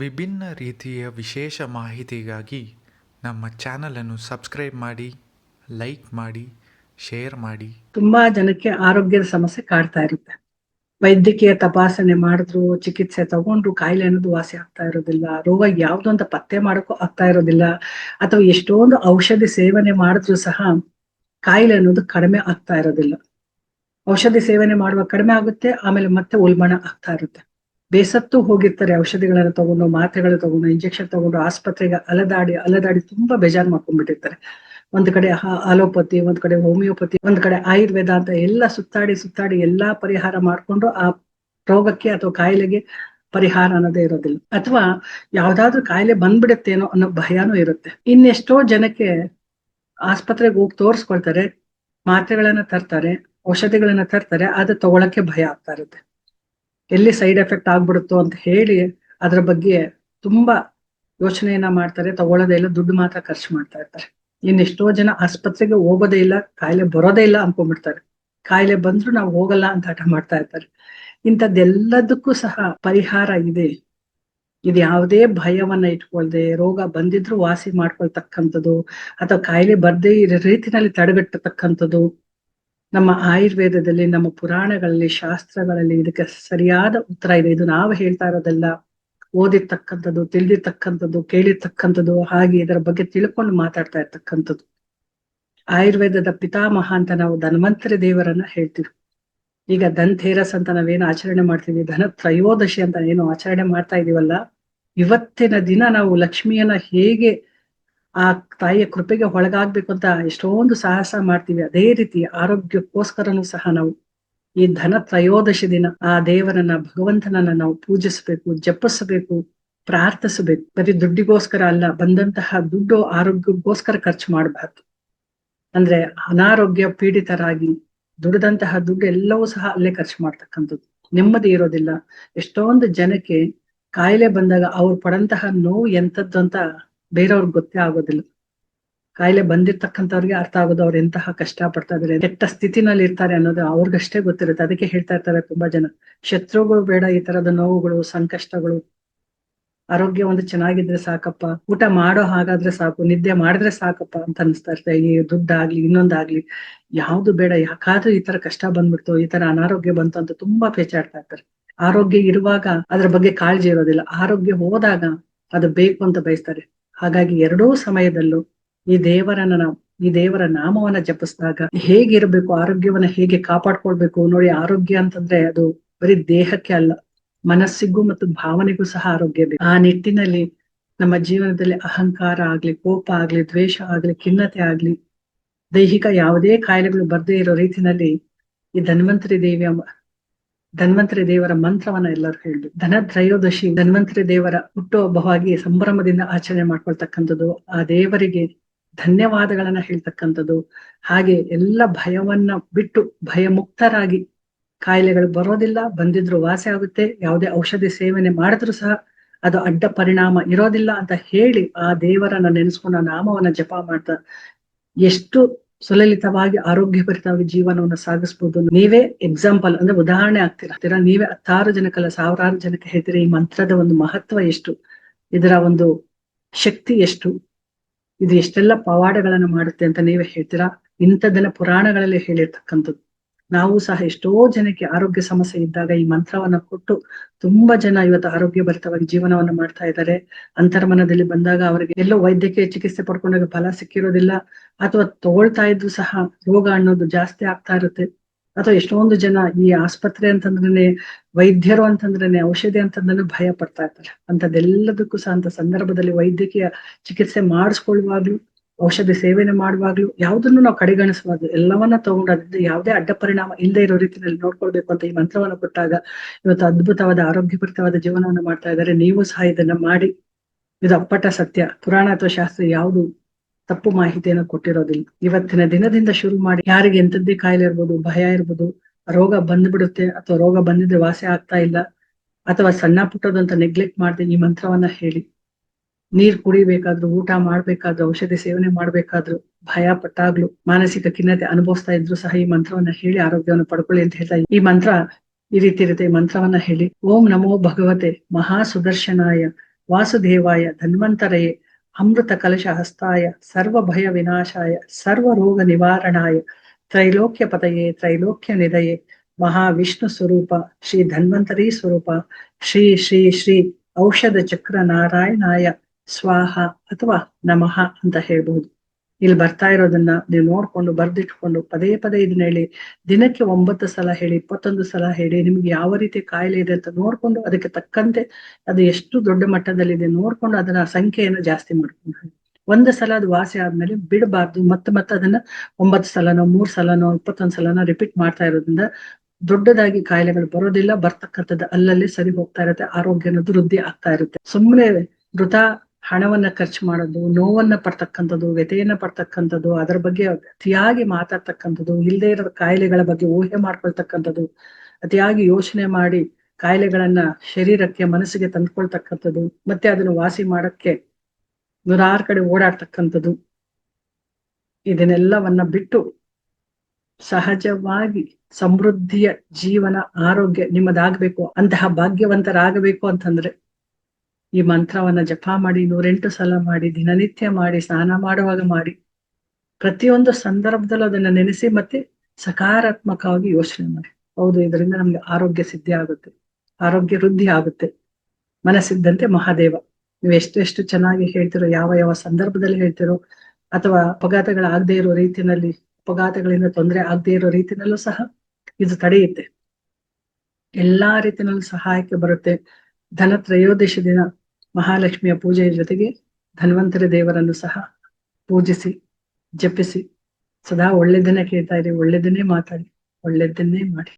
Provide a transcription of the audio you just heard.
ವಿಭಿನ್ನ ರೀತಿಯ ವಿಶೇಷ ಮಾಹಿತಿಗಾಗಿ ನಮ್ಮ ಚಾನಲನ್ನು ಸಬ್ಸ್ಕ್ರೈಬ್ ಮಾಡಿ ಲೈಕ್ ಮಾಡಿ ಶೇರ್ ಮಾಡಿ. ತುಂಬಾ ಜನಕ್ಕೆ ಆರೋಗ್ಯದ ಸಮಸ್ಯೆ ಕಾಡ್ತಾ ಇರುತ್ತೆ. ವೈದ್ಯಕೀಯ ತಪಾಸಣೆ ಮಾಡಿದ್ರು, ಚಿಕಿತ್ಸೆ ತಗೊಂಡ್ರು ಕಾಯಿಲೆ ಅನ್ನೋದು ವಾಸಿ ಆಗ್ತಾ ಇರೋದಿಲ್ಲ, ರೋಗ ಯಾವ್ದು ಅಂತ ಪತ್ತೆ ಮಾಡೋಕ್ಕೂ ಆಗ್ತಾ ಇರೋದಿಲ್ಲ, ಅಥವಾ ಎಷ್ಟೊಂದು ಔಷಧಿ ಸೇವನೆ ಮಾಡಿದ್ರು ಸಹ ಕಾಯಿಲೆ ಅನ್ನೋದು ಕಡಿಮೆ ಆಗ್ತಾ ಇರೋದಿಲ್ಲ. ಔಷಧಿ ಸೇವನೆ ಮಾಡುವ ಕಡಿಮೆ ಆಗುತ್ತೆ, ಆಮೇಲೆ ಮತ್ತೆ ಉಲ್ಬಣ ಆಗ್ತಾ ಇರುತ್ತೆ. ಬೇಸತ್ತು ಹೋಗಿರ್ತಾರೆ, ಔಷಧಿಗಳನ್ನ ತಗೊಂಡು ಮಾತ್ರೆಗಳು ತಗೊಂಡು ಇಂಜೆಕ್ಷನ್ ತಗೊಂಡು, ಆಸ್ಪತ್ರೆಗೆ ಅಲದಾಡಿ ಅಲದಾಡಿ ತುಂಬಾ ಬೇಜಾರು ಮಾಡ್ಕೊಂಡ್ಬಿಟ್ಟಿರ್ತಾರೆ. ಒಂದ್ ಕಡೆ ಅಲೋಪತಿ, ಒಂದ್ ಕಡೆ ಹೋಮಿಯೋಪತಿ, ಒಂದ್ ಕಡೆ ಆಯುರ್ವೇದ ಅಂತ ಎಲ್ಲ ಸುತ್ತಾಡಿ ಸುತ್ತಾಡಿ ಎಲ್ಲಾ ಪರಿಹಾರ ಮಾಡ್ಕೊಂಡು ಆ ರೋಗಕ್ಕೆ ಅಥವಾ ಕಾಯಿಲೆಗೆ ಪರಿಹಾರ ಅನ್ನೋದೇ ಇರೋದಿಲ್ಲ. ಅಥವಾ ಯಾವ್ದಾದ್ರು ಕಾಯಿಲೆ ಬಂದ್ಬಿಡುತ್ತೇನೋ ಅನ್ನೋ ಭಯನೂ ಇರುತ್ತೆ. ಇನ್ನೆಷ್ಟೋ ಜನಕ್ಕೆ ಆಸ್ಪತ್ರೆಗೆ ಹೋಗಿ ತೋರಿಸ್ಕೊಳ್ತಾರೆ, ಮಾತ್ರೆಗಳನ್ನ ತರ್ತಾರೆ, ಔಷಧಿಗಳನ್ನ ತರ್ತಾರೆ ಅದು ತಗೊಳಕ್ಕೆ ಭಯ ಆಗ್ತಾ ಇರುತ್ತೆ. ಎಲ್ಲಿ ಸೈಡ್ ಎಫೆಕ್ಟ್ ಆಗ್ಬಿಡುತ್ತೋ ಅಂತ ಹೇಳಿ ಅದ್ರ ಬಗ್ಗೆ ತುಂಬಾ ಯೋಚನೆಯನ್ನ ಮಾಡ್ತಾರೆ, ತಗೊಳ್ಳೋದೇ ಇಲ್ಲ, ದುಡ್ಡು ಮಾತ್ರ ಖರ್ಚು ಮಾಡ್ತಾ ಇರ್ತಾರೆ. ಇನ್ನೆಷ್ಟೋ ಜನ ಆಸ್ಪತ್ರೆಗೆ ಹೋಗೋದೇ ಇಲ್ಲ, ಕಾಯಿಲೆ ಬರೋದೇ ಇಲ್ಲ ಅನ್ಕೊಂಡ್ಬಿಡ್ತಾರೆ. ಕಾಯಿಲೆ ಬಂದ್ರು ನಾವು ಹೋಗಲ್ಲ ಅಂತ ಹಠ ಮಾಡ್ತಾ ಇರ್ತಾರೆ. ಇಂಥದ್ದೆಲ್ಲದಕ್ಕೂ ಸಹ ಪರಿಹಾರ ಇದೆ. ಇದು ಯಾವುದೇ ಭಯವನ್ನ ಇಟ್ಕೊಳ್ದೆ, ರೋಗ ಬಂದಿದ್ರು ವಾಸಿ ಮಾಡ್ಕೊಳ್ತಕ್ಕಂಥದ್ದು, ಅಥವಾ ಕಾಯಿಲೆ ಬರ್ದೇ ಇರೋ ರೀತಿನಲ್ಲಿ ತಡೆಗಟ್ಟತಕ್ಕಂಥದ್ದು ನಮ್ಮ ಆಯುರ್ವೇದದಲ್ಲಿ, ನಮ್ಮ ಪುರಾಣಗಳಲ್ಲಿ, ಶಾಸ್ತ್ರಗಳಲ್ಲಿ ಇದಕ್ಕೆ ಸರಿಯಾದ ಉತ್ತರ ಇದೆ. ಇದು ನಾವು ಹೇಳ್ತಾ ಇರೋದೆಲ್ಲ, ಓದಿರ್ತಕ್ಕಂಥದ್ದು, ತಿಳಿದಿರ್ತಕ್ಕಂಥದ್ದು, ಕೇಳಿರ್ತಕ್ಕಂಥದ್ದು, ಹಾಗೆ ಇದರ ಬಗ್ಗೆ ತಿಳ್ಕೊಂಡು ಮಾತಾಡ್ತಾ ಇರ್ತಕ್ಕಂಥದ್ದು. ಆಯುರ್ವೇದದ ಪಿತಾಮಹ ಅಂತ ನಾವು ಧನ್ವಂತರಿ ದೇವರನ್ನ ಹೇಳ್ತೀವಿ. ಈಗ ಧನ್ತೇರಸ್ ಅಂತ ನಾವೇನು ಆಚರಣೆ ಮಾಡ್ತೀವಿ, ಧನ ತ್ರಯೋದಶಿ ಅಂತ ಏನು ಆಚರಣೆ ಮಾಡ್ತಾ ಇದೀವಲ್ಲ, ಇವತ್ತಿನ ದಿನ ನಾವು ಲಕ್ಷ್ಮಿಯನ್ನ ಹೇಗೆ ಆ ತಾಯಿಯ ಕೃಪೆಗೆ ಒಳಗಾಗ್ಬೇಕು ಅಂತ ಎಷ್ಟೊಂದು ಸಾಹಸ ಮಾಡ್ತೀವಿ. ಅದೇ ರೀತಿ ಆರೋಗ್ಯಕ್ಕೋಸ್ಕರನೂ ಸಹ ನಾವು ಈ ಧನ ತ್ರಯೋದಶಿ ದಿನ ಆ ದೇವರನ್ನ, ಭಗವಂತನನ್ನ ನಾವು ಪೂಜಿಸಬೇಕು, ಜಪಿಸಬೇಕು, ಪ್ರಾರ್ಥಿಸಬೇಕು. ಬರೀ ದುಡ್ಡಿಗೋಸ್ಕರ ಅಲ್ಲ, ಬಂದಂತಹ ದುಡ್ಡು ಆರೋಗ್ಯಕ್ಕೋಸ್ಕರ ಖರ್ಚು ಮಾಡಬಾರ್ದು. ಅಂದ್ರೆ ಅನಾರೋಗ್ಯ ಪೀಡಿತರಾಗಿ ದುಡಿದಂತಹ ದುಡ್ಡು ಎಲ್ಲವೂ ಸಹ ಅಲ್ಲೇ ಖರ್ಚು ಮಾಡ್ತಕ್ಕಂಥದ್ದು. ನೆಮ್ಮದಿ ಇರೋದಿಲ್ಲ. ಎಷ್ಟೊಂದು ಜನಕ್ಕೆ ಕಾಯಿಲೆ ಬಂದಾಗ ಅವ್ರು ಪಡಂತಹ ನೋವು ಎಂಥದ್ದು ಅಂತ ಬೇರೆಯವ್ರಿಗೆ ಗೊತ್ತೇ ಆಗೋದಿಲ್ಲ. ಕಾಯಿಲೆ ಬಂದಿರ್ತಕ್ಕಂಥವ್ರಿಗೆ ಅರ್ಥ ಆಗೋದು ಅವ್ರು ಎಂತಹ ಕಷ್ಟ ಪಡ್ತಾ ಇದಾರೆ ಕೆಟ್ಟ ಸ್ಥಿತಿನಲ್ಲಿ ಇರ್ತಾರೆ ಅನ್ನೋದು ಅವ್ರಿಗಷ್ಟೇ ಗೊತ್ತಿರುತ್ತೆ. ಅದಕ್ಕೆ ಹೇಳ್ತಾ ಇರ್ತಾರೆ ತುಂಬಾ ಜನ. ಶತ್ರುಗಳು ಬೇಡ, ಈ ತರದ ನೋವುಗಳು, ಸಂಕಷ್ಟಗಳು. ಆರೋಗ್ಯ ಒಂದು ಚೆನ್ನಾಗಿದ್ರೆ ಸಾಕಪ್ಪ. ಊಟ ಮಾಡೋ ಹಾಗಾದ್ರೆ ಸಾಕು, ನಿದ್ದೆ ಮಾಡಿದ್ರೆ ಸಾಕಪ್ಪ ಅಂತ ಅನಿಸ್ತಾ ಇರ್ತದೆ. ಈ ದುಡ್ಡಾಗ್ಲಿ ಇನ್ನೊಂದಾಗ್ಲಿ, ಯಾವ್ದು ಬೇಡ. ಯಾಕಾದ್ರೂ ಈ ತರ ಕಷ್ಟ ಬಂದ್ಬಿಡ್ತು, ಈ ತರ ಅನಾರೋಗ್ಯ ಬಂತು ಅಂತ ತುಂಬಾ ಪೇಚಾಡ್ತಾ ಇರ್ತಾರೆ. ಆರೋಗ್ಯ ಇರುವಾಗ ಅದ್ರ ಬಗ್ಗೆ ಕಾಳಜಿ ಇರೋದಿಲ್ಲ. ಆರೋಗ್ಯ ಹೋದಾಗ ಅದು ಬೇಕು ಅಂತ ಬಯಸ್ತಾರೆ. ಹಾಗಾಗಿ ಎರಡೂ ಸಮಯದಲ್ಲೂ ಈ ದೇವರನ್ನ ನಾವು, ಈ ದೇವರ ನಾಮವನ್ನ ಜಪಿಸಿದಾಗ ಹೇಗಿರಬೇಕು, ಆರೋಗ್ಯವನ್ನ ಹೇಗೆ ಕಾಪಾಡ್ಕೊಳ್ಬೇಕು ನೋಡಿ, ಆರೋಗ್ಯ ಅಂತಂದ್ರೆ ಅದು ಬರೀ ದೇಹಕ್ಕೆ ಅಲ್ಲ, ಮನಸ್ಸಿಗೂ ಮತ್ತು ಭಾವನೆಗೂ ಸಹ ಆರೋಗ್ಯ ಬೇಕು. ಆ ನಿಟ್ಟಿನಲ್ಲಿ ನಮ್ಮ ಜೀವನದಲ್ಲಿ ಅಹಂಕಾರ ಆಗ್ಲಿ, ಕೋಪ ಆಗ್ಲಿ, ದ್ವೇಷ ಆಗ್ಲಿ, ಖಿನ್ನತೆ ಆಗ್ಲಿ, ದೈಹಿಕ ಯಾವುದೇ ಕಾಯಿಲೆಗಳು ಬರದೇ ಇರೋ ರೀತಿನಲ್ಲಿ ಈ ಧನ್ವಂತರಿ ದೇವಿಯ ಧನ್ವಂತರಿ ದೇವರ ಮಂತ್ರವನ್ನ ಎಲ್ಲರೂ ಹೇಳ್ಬೇಕು ಧನ ತ್ರಯೋದಶಿ ಧನ್ವಂತರಿ ದೇವರ ಹುಟ್ಟುಹಬ್ಬವಾಗಿ ಸಂಭ್ರಮದಿಂದ ಆಚರಣೆ ಮಾಡ್ಕೊಳ್ತಕ್ಕಂಥದ್ದು, ಆ ದೇವರಿಗೆ ಧನ್ಯವಾದಗಳನ್ನ ಹೇಳ್ತಕ್ಕಂಥದ್ದು, ಹಾಗೆ ಎಲ್ಲ ಭಯವನ್ನ ಬಿಟ್ಟು ಭಯಮುಕ್ತರಾಗಿ ಕಾಯಿಲೆಗಳು ಬರೋದಿಲ್ಲ, ಬಂದಿದ್ರು ವಾಸಿ ಆಗುತ್ತೆ, ಯಾವುದೇ ಔಷಧಿ ಸೇವನೆ ಮಾಡಿದ್ರು ಸಹ ಅದು ಅಡ್ಡ ಪರಿಣಾಮ ಇರೋದಿಲ್ಲ ಅಂತ ಹೇಳಿ ಆ ದೇವರನ್ನ ನೆನೆಸ್ಕೊಂಡು ನಾಮವನ್ನ ಜಪ ಮಾಡ್ತಾ, ಎಷ್ಟು ಸುಲಲಿತವಾಗಿ ಆರೋಗ್ಯಭರಿತವಾಗಿ ಜೀವನವನ್ನು ಸಾಗಿಸಬಹುದು ನೀವೇ ಎಕ್ಸಾಂಪಲ್ ಅಂದ್ರೆ ಉದಾಹರಣೆ ಆಗ್ತೀರಾ? ನೀವೇ ಹತ್ತಾರು ಜನಕ್ಕಲ್ಲ ಸಾವಿರಾರು ಜನಕ್ಕೆ ಹೇಳ್ತೀರಿ ಈ ಮಂತ್ರದ ಒಂದು ಮಹತ್ವ ಎಷ್ಟು? ಇದರ ಒಂದು ಶಕ್ತಿ ಎಷ್ಟು? ಇದು ಎಷ್ಟೆಲ್ಲ ಪವಾಡಗಳನ್ನು ಮಾಡುತ್ತೆ ಅಂತ ನೀವೇ ಹೇಳ್ತೀರಾ? ಇಂಥದ್ದನ್ನ ಪುರಾಣಗಳಲ್ಲಿ ಹೇಳಿರ್ತಕ್ಕಂಥದ್ದು. ನಾವು ಸಹ ಎಷ್ಟೋ ಜನಕ್ಕೆ ಆರೋಗ್ಯ ಸಮಸ್ಯೆ ಇದ್ದಾಗ ಈ ಮಂತ್ರವನ್ನ ಕೊಟ್ಟು ತುಂಬಾ ಜನ ಇವತ್ತು ಆರೋಗ್ಯ ಭರಿತವಾಗಿ ಜೀವನವನ್ನ ಮಾಡ್ತಾ ಇದ್ದಾರೆ. ಅಂತರ್ಮನದಲ್ಲಿ ಬಂದಾಗ ಅವರಿಗೆ ಎಲ್ಲೋ ವೈದ್ಯಕೀಯ ಚಿಕಿತ್ಸೆ ಪಡ್ಕೊಂಡಾಗ ಫಲ ಸಿಕ್ಕಿರೋದಿಲ್ಲ, ಅಥವಾ ತಗೊಳ್ತಾ ಇದ್ರು ಸಹ ರೋಗ ಅನ್ನೋದು ಜಾಸ್ತಿ ಆಗ್ತಾ ಇರುತ್ತೆ. ಅಥವಾ ಎಷ್ಟೊಂದು ಜನ ಈ ಆಸ್ಪತ್ರೆ ಅಂತಂದ್ರೆ ವೈದ್ಯರು ಅಂತಂದ್ರೆ ಔಷಧಿ ಅಂತಂದ್ರೆ ಭಯ ಪಡ್ತಾ ಇರ್ತಾರೆ ಅಂತದೆಲ್ಲದಕ್ಕೂ ಸಹ ಅಂತ ಸಂದರ್ಭದಲ್ಲಿ ವೈದ್ಯಕೀಯ ಚಿಕಿತ್ಸೆ ಮಾಡಿಸ್ಕೊಳ್ಳುವಾಗ್ಲೂ ಔಷಧಿ ಸೇವನೆ ಮಾಡುವಾಗ್ಲೂ ಯಾವುದನ್ನು ನಾವು ಕಡೆಗಣಿಸಬಾರ್ದು ಎಲ್ಲವನ್ನ ತಗೊಂಡಾದ್ರಿಂದ ಯಾವುದೇ ಅಡ್ಡ ಪರಿಣಾಮ ಇಲ್ಲದೆ ಇರೋ ರೀತಿಯಲ್ಲಿ ನೋಡ್ಕೊಳ್ಬೇಕು ಅಂತ ಈ ಮಂತ್ರವನ್ನು ಕೊಟ್ಟಾಗ ಇವತ್ತು ಅದ್ಭುತವಾದ ಆರೋಗ್ಯಭರಿತವಾದ ಜೀವನವನ್ನು ಮಾಡ್ತಾ ಇದ್ದಾರೆ. ನೀವು ಸಹ ಇದನ್ನ ಮಾಡಿ. ಇದು ಅಪ್ಪಟ ಸತ್ಯ. ಪುರಾಣ ಅಥವಾ ಶಾಸ್ತ್ರ ಯಾವುದು ತಪ್ಪು ಮಾಹಿತಿಯನ್ನು ಕೊಟ್ಟಿರೋದಿಲ್ಲ. ಇವತ್ತಿನ ದಿನದಿಂದ ಶುರು ಮಾಡಿ ಯಾರಿಗೆ ಎಂತದ್ದೇ ಕಾಯಿಲೆ ಇರ್ಬೋದು, ಭಯ ಇರ್ಬೋದು, ರೋಗ ಬಂದ್ಬಿಡುತ್ತೆ ಅಥವಾ ರೋಗ ಬಂದಿದ್ರೆ ವಾಸಿ ಆಗ್ತಾ ಇಲ್ಲ ಅಥವಾ ಸಣ್ಣ ಪುಟ್ಟದಂತ ನೆಗ್ಲೆಕ್ಟ್ ಮಾಡ್ದೆ ಈ ಮಂತ್ರವನ್ನ ಹೇಳಿ. ನೀರ್ ಕುಡಿಬೇಕಾದ್ರು, ಊಟ ಮಾಡ್ಬೇಕಾದ್ರು, ಔಷಧಿ ಸೇವನೆ ಮಾಡ್ಬೇಕಾದ್ರು, ಭಯ ಪಟ್ಟಾಗ್ಲು, ಮಾನಸಿಕ ಖಿನ್ನತೆ ಅನುಭವಿಸ್ತಾ ಇದ್ರು ಸಹ ಈ ಮಂತ್ರವನ್ನ ಹೇಳಿ ಆರೋಗ್ಯವನ್ನು ಪಡ್ಕೊಳ್ಳಿ ಅಂತ ಹೇಳ್ತಾ ಈ ಮಂತ್ರ ಈ ರೀತಿ ಇರುತ್ತೆ, ಈ ಮಂತ್ರವನ್ನ ಹೇಳಿ. ಓಂ ನಮೋ ಭಗವತೆ ಮಹಾ ಸುದರ್ಶನಾಯ ವಾಸುದೇವಾಯ ಧನ್ವಂತರಯೇ ಅಮೃತ ಕಲಶ ಹಸ್ತಾಯ ಸರ್ವ ಭಯ ವಿನಾಶಾಯ ಸರ್ವ ರೋಗ ನಿವಾರಣಾಯ ತ್ರೈಲೋಕ್ಯ ಪತಯೇ ತ್ರೈಲೋಕ್ಯ ನಿಧಯೇ ಮಹಾವಿಷ್ಣು ಸ್ವರೂಪ ಶ್ರೀ ಧನ್ವಂತರಿ ಸ್ವರೂಪ ಶ್ರೀ ಶ್ರೀ ಶ್ರೀ ಔಷಧ ಚಕ್ರ ನಾರಾಯಣಾಯ ಸ್ವಾಹ ಅಥವಾ ನಮಃ ಅಂತ ಹೇಳ್ಬಹುದು. ಇಲ್ಲಿ ಬರ್ತಾ ಇರೋದನ್ನ ನೀವು ನೋಡ್ಕೊಂಡು ಬರ್ದಿಟ್ಕೊಂಡು ಪದೇ ಪದೇ ಇದನ್ನ ಹೇಳಿ, ದಿನಕ್ಕೆ ಒಂಬತ್ತು ಸಲ ಹೇಳಿ, ಇಪ್ಪತ್ತೊಂದು ಸಲ ಹೇಳಿ, ನಿಮ್ಗೆ ಯಾವ ರೀತಿ ಕಾಯಿಲೆ ಇದೆ ಅಂತ ನೋಡ್ಕೊಂಡು ಅದಕ್ಕೆ ತಕ್ಕಂತೆ ಅದು ಎಷ್ಟು ದೊಡ್ಡ ಮಟ್ಟದಲ್ಲಿದೆ ನೋಡ್ಕೊಂಡು ಅದನ್ನ ಸಂಖ್ಯೆಯನ್ನು ಜಾಸ್ತಿ ಮಾಡ್ಕೊಂಡು ಒಂದ್ ಸಲ ಅದು ವಾಸಿ ಆದ್ಮೇಲೆ ಬಿಡಬಾರ್ದು. ಮತ್ತೆ ಮತ್ತೆ ಅದನ್ನ ಒಂಬತ್ತು ಸಲನೋ, ಮೂರ್ ಸಲನೋ, ಇಪ್ಪತ್ತೊಂದು ಸಲನೋ ರಿಪೀಟ್ ಮಾಡ್ತಾ ಇರೋದ್ರಿಂದ ದೊಡ್ಡದಾಗಿ ಕಾಯಿಲೆಗಳು ಬರೋದಿಲ್ಲ, ಬರ್ತಕ್ಕಂಥದ್ದು ಅಲ್ಲಲ್ಲಿ ಸರಿ ಹೋಗ್ತಾ ಇರುತ್ತೆ ಆರೋಗ್ಯ ಅನ್ನೋದು ವೃದ್ಧಿ ಆಗ್ತಾ ಇರುತ್ತೆ. ಸುಮ್ಮನೆ ವೃಥ ಹಣವನ್ನ ಖರ್ಚು ಮಾಡೋದು, ನೋವನ್ನ ಪಡ್ತಕ್ಕಂಥದ್ದು, ವ್ಯಥೆಯನ್ನ ಪಡ್ತಕ್ಕಂಥದ್ದು, ಅದರ ಬಗ್ಗೆ ಅತಿಯಾಗಿ ಮಾತಾಡ್ತಕ್ಕಂಥದ್ದು ಇಲ್ಲದೆ ಇರೋ ಕಾಯಿಲೆಗಳ ಬಗ್ಗೆ ಊಹೆ ಮಾಡ್ಕೊಳ್ತಕ್ಕಂಥದ್ದು, ಅತಿಯಾಗಿ ಯೋಚನೆ ಮಾಡಿ ಕಾಯಿಲೆಗಳನ್ನ ಶರೀರಕ್ಕೆ, ಮನಸ್ಸಿಗೆ ತಂದ್ಕೊಳ್ತಕ್ಕಂಥದ್ದು, ಮತ್ತೆ ಅದನ್ನು ವಾಸಿ ಮಾಡಕ್ಕೆ ನೂರಾರು ಕಡೆ ಓಡಾಡ್ತಕ್ಕಂಥದ್ದು. ಇದನ್ನೆಲ್ಲವನ್ನ ಬಿಟ್ಟು ಸಹಜವಾಗಿ ಸಮೃದ್ಧಿಯ ಜೀವನ, ಆರೋಗ್ಯ ನಿಮ್ಮದಾಗಬೇಕು, ಅಂತಹ ಭಾಗ್ಯವಂತರಾಗಬೇಕು ಅಂತಂದ್ರೆ ಈ ಮಂತ್ರವನ್ನ ಜಪ ಮಾಡಿ, ನೂರೆಂಟು ಸಲ ಮಾಡಿ, ದಿನನಿತ್ಯ ಮಾಡಿ, ಸ್ನಾನ ಮಾಡುವಾಗ ಮಾಡಿ, ಪ್ರತಿಯೊಂದು ಸಂದರ್ಭದಲ್ಲೂ ಅದನ್ನ ನೆನೆಸಿ ಮತ್ತೆ ಸಕಾರಾತ್ಮಕವಾಗಿ ಯೋಚನೆ ಮಾಡಿ. ಹೌದು, ಇದರಿಂದ ನಮ್ಗೆ ಆರೋಗ್ಯ ಸಿದ್ಧಿ ಆಗುತ್ತೆ, ಆರೋಗ್ಯ ವೃದ್ಧಿ ಆಗುತ್ತೆ. ಮನಸ್ಸಿದ್ದಂತೆ ಮಹಾದೇವ, ನೀವು ಎಷ್ಟು ಎಷ್ಟು ಚೆನ್ನಾಗಿ ಹೇಳ್ತಿರೋ, ಯಾವ ಯಾವ ಸಂದರ್ಭದಲ್ಲಿ ಹೇಳ್ತಿರೋ, ಅಥವಾ ಅಪಘಾತಗಳಾಗದೇ ಇರೋ ರೀತಿಯಲ್ಲಿ, ಅಪಘಾತಗಳಿಂದ ತೊಂದರೆ ಆಗದೇ ಇರೋ ರೀತಿಯಲ್ಲೂ ಸಹ ಇದು ತಡೆಯುತ್ತೆ. ಎಲ್ಲಾ ರೀತಿಯಲ್ಲೂ ಸಹಾಯಕ್ಕೆ ಬರುತ್ತೆ. ಧನ ತ್ರಯೋದಶಿ ದಿನ ಮಹಾಲಕ್ಷ್ಮಿಯ ಪೂಜೆಯ ಜೊತೆಗೆ ಧನ್ವಂತರಿ ದೇವರನ್ನು ಸಹ ಪೂಜಿಸಿ, ಜಪಿಸಿ, ಸದಾ ಒಳ್ಳೆದನ್ನೇ ಕೇಳ್ತಾ ಇರಿ ಒಳ್ಳೆದನ್ನೇ ಮಾತಾಡಿ ಒಳ್ಳೆದನ್ನೇ ಮಾಡಿ.